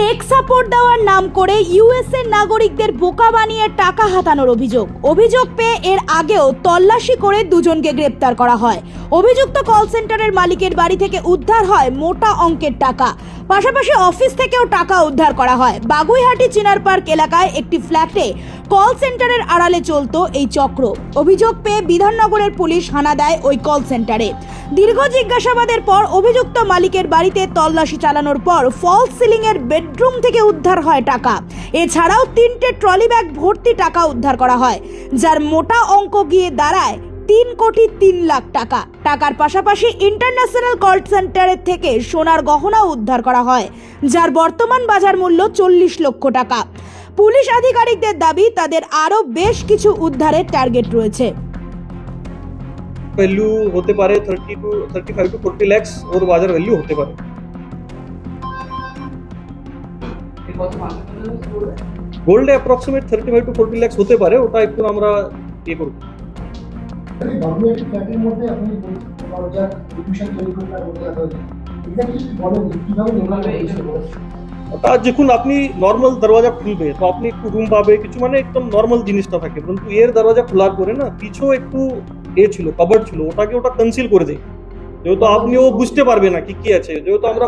Take support দেওয়ার নাম করে ইউএসএর নাগরিকদের বোকা বানিয়ে টাকা হাতানোর অভিযোগ। অভিযোগ পেয়ে এর আগেও তল্লাশি করে দুজনকে গ্রেপ্তার করা হয়। অভিযুক্ত কল সেন্টারের মালিকের বাড়ি থেকে উদ্ধার হয় মোটা অঙ্কের টাকা। পাশাপাশি অফিস থেকেও টাকা উদ্ধার করা হয়। বাগুইহাটি চিনার পার্ক এলাকায় একটি ফ্ল্যাটে কল সেন্টারের আড়ালে চলত এই চক্র। অভিযোগ পেয়ে বিধাননগরের পুলিশ হানা দেয় ওই কল সেন্টারে দীর্ঘ জিজ্ঞাসাবাদের পর অভিযুক্ত মালিকের বাড়িতে তল্লাশি চালানোর পর ফলস সিলিং এর বেডরুম থেকে উদ্ধার হয় টাকা। এছাড়াও তিনটে ট্রলি ব্যাগ ভর্তি টাকা উদ্ধার করা হয়, যার মোটা অঙ্ক গিয়ে দাঁড়ায় তিন কোটি তিন লাখ টাকা। টাকার পাশাপাশি ইন্টারন্যাশনাল কল সেন্টারের থেকে সোনার গহনা উদ্ধার করা হয়, যার বর্তমান বাজার মূল্য চল্লিশ লক্ষ টাকা। পুলিশ আধিকারিকদের দাবি, তাদের আরও বেশ কিছু উদ্ধারের টার্গেট রয়েছে। ভ্যালু হতে পারে thirty two thirty five two forty lakhs ওর বাজার ভ্যালু হতে পারে। গোল্ডে approximate thirty five two forty lakhs হতে পারে, ওটা একটু আমরা ইয়ে করব। মধ্যে আপনি যখন নর্মাল দরওয়াজা খুলবে তো আপনি একটু রুম পাবে কিছু মানে একদম নর্মাল জিনিসটা থাকে। কিন্তু এর দরওয়াজা খোলার পরে না পিছু একটু এ ছিল কভার ছিল ওটাকে ওটা কনসিল করে দেয় যেহেতু আপনি ও বুঝতে পারবে না কি কি আছে যেহেতু আমরা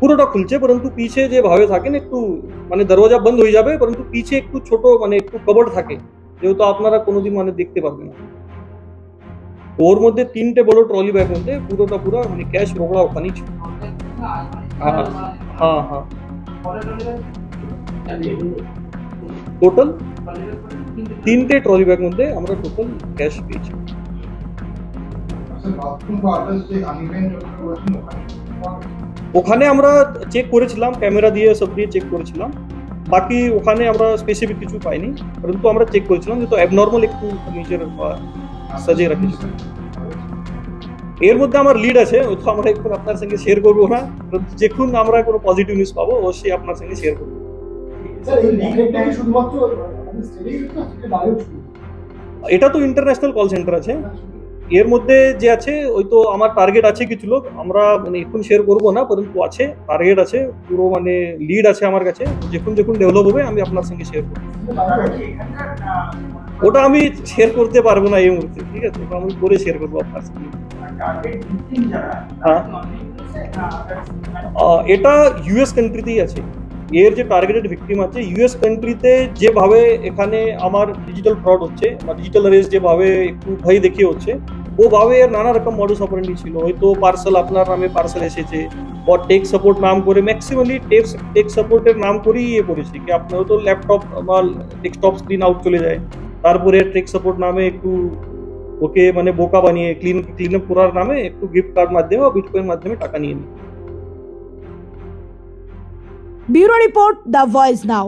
পুরোটা খুলছে পরন্তু পিছে যে ভাবে থাকে না একটু মানে দরওয়াজা বন্ধ হয়ে যাবে পরন্তু পিছে একটু ছোট মানে একটু কভার থাকে। যেহেতু আপনারা কোনোদিন মানে দেখতে পারবেন না। ওর মধ্যে তিনটে বড় ট্রলি ব্যাগ মধ্যে পুরোটা পুরো মানে ক্যাশ রোকড়া ওখানেই ছিল। হ্যাঁ হ্যাঁ হ্যাঁ। টোটাল তিনটে ট্রলি ব্যাগ মধ্যে আমরা টোটাল ক্যাশ পেয়েছি। ওখানে আমরা চেক করেছিলাম ক্যামেরা দিয়ে সব দিয়ে চেক করেছিলাম। বাকি ওখানে আমরা স্পেসিফিক কিছু পাইনি পরন্তু আমরা চেক করেছিলাম যেহেতু অ্যাবনর্মাল একটু নিজের সাজিয়ে রাখেছি এর মধ্যে আমার লিড আছে ওই তো আমরা একটু আপনার সঙ্গে শেয়ার করব না যখন আমরা কোনো পজিটিভ নিউজ পাবো অবশ্যই আপনার সঙ্গে শেয়ার করব। স্যার এই লিগেলটা কি শুধুমাত্র আপনি স্টেডিয়াম না সেটা এটা তো ইন্টারন্যাশনাল কল সেন্টার আছে। এর মধ্যে যে আছে, ওই তো আমার টার্গেট আছে কিছু লোক। আমরা মানে এখন শেয়ার করব না, পরন্তু আছে টার্গেট আছে, পুরো মানে লিড আছে আমার কাছে। যখন যখন ডেভেলপ হবে, আমি আপনার সঙ্গে শেয়ার করব। ওটা আমি শেয়ার করতে পারব না এই মুহূর্তে, ঠিক আছে? ওটা আমি করে শেয়ার করব আপনার সঙ্গে। হ্যাঁ। এটা ইউএস কান্ট্রিতেই আছে। এর যে টার্গেটেড ভিকটিম আছে ইউএস কান্ট্রিতে যেভাবে এখানে আমার ডিজিটাল ফ্রড হচ্ছে বা ডিজিটাল রেস যেভাবে একটু ভয় দেখিয়ে হচ্ছে, ওভাবে এর নানা রকম মডেল অপারেন্ডি ছিল। হয়তো পার্সেল আপনার নামে পার্সেল এসেছে বা টেক সাপোর্ট নাম করে ম্যাক্সিমালি টেক টেক সাপোর্টের নাম করেই ইয়ে করেছে কি আপনার হয়তো ল্যাপটপ বা ডেস্কটপ স্ক্রিন আউট চলে যায়। তারপরে টেক সাপোর্ট নামে একটু ওকে মানে বোকা বানিয়ে ক্লিন ক্লিন আপ করার নামে একটু গিফট কার্ড মাধ্যমে বা বিটকয়েন মাধ্যমে টাকা নিয়ে নিই bureau report the voice now